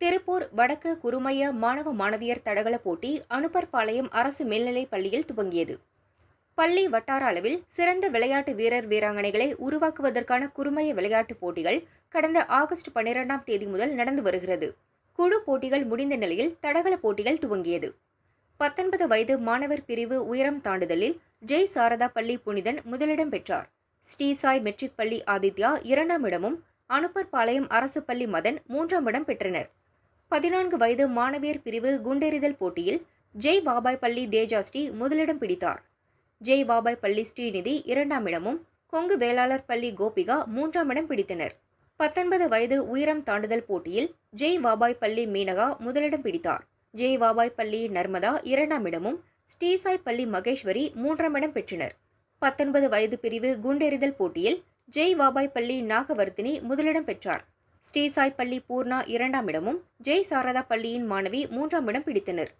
திருப்பூர் வடக்கு குறுமைய மாணவ மாணவியர் தடகள போட்டி அனுப்பர்பாளையம் அரசு மேல்நிலைப் பள்ளியில் துவங்கியது. பள்ளி வட்டார அளவில் சிறந்த விளையாட்டு வீரர் வீராங்கனைகளை உருவாக்குவதற்கான குறுமைய விளையாட்டுப் போட்டிகள் கடந்த ஆகஸ்ட் பன்னிரெண்டாம் தேதி முதல் நடந்து வருகிறது. குழு போட்டிகள் முடிந்த நிலையில் தடகள போட்டிகள் துவங்கியது. பத்தொன்பது வயது மாணவர் பிரிவு உயரம் தாண்டுதலில் ஜெய் சாரதா பள்ளி புனிதன் முதலிடம் பெற்றார். ஸ்ரீசாய் மெட்ரிக் பள்ளி ஆதித்யா இரண்டாம் இடமும் அனுப்பர்பாளையம் அரசு பள்ளி மதன் மூன்றாம் இடம் பெற்றனர். பதினான்கு வயது மாணவியர் பிரிவு குண்டெறிதல் போட்டியில் ஜெய் பாபாய் பள்ளி தேஜாஸ்ரீ முதலிடம் பிடித்தார். ஜெய் பாபாய் பள்ளி ஸ்ரீநிதி இரண்டாம் இடமும் கொங்கு வேளாளர் பள்ளி கோபிகா மூன்றாம் இடம் பிடித்தனர். பத்தொன்பது வயது உயரம் தாண்டுதல் போட்டியில் ஜெய் வாபாய் பள்ளி மீனகா முதலிடம் பிடித்தார். ஜெய் வாபாய் பள்ளி நர்மதா இரண்டாம் இடமும் ஸ்ரீசாய் பள்ளி மகேஸ்வரி மூன்றாம் இடம் பெற்றனர். பத்தொன்பது வயது பிரிவு குண்டெறிதல் போட்டியில் ஜெய் வாபாய் பள்ளி நாகவர்த்தினி முதலிடம் பெற்றார். ஸ்ரீசாய் பள்ளி பூர்ணா இரண்டாம் இடமும் ஜெய் சாரதா பள்ளியின் மாணவி மூன்றாம் இடம் பிடித்தனர்.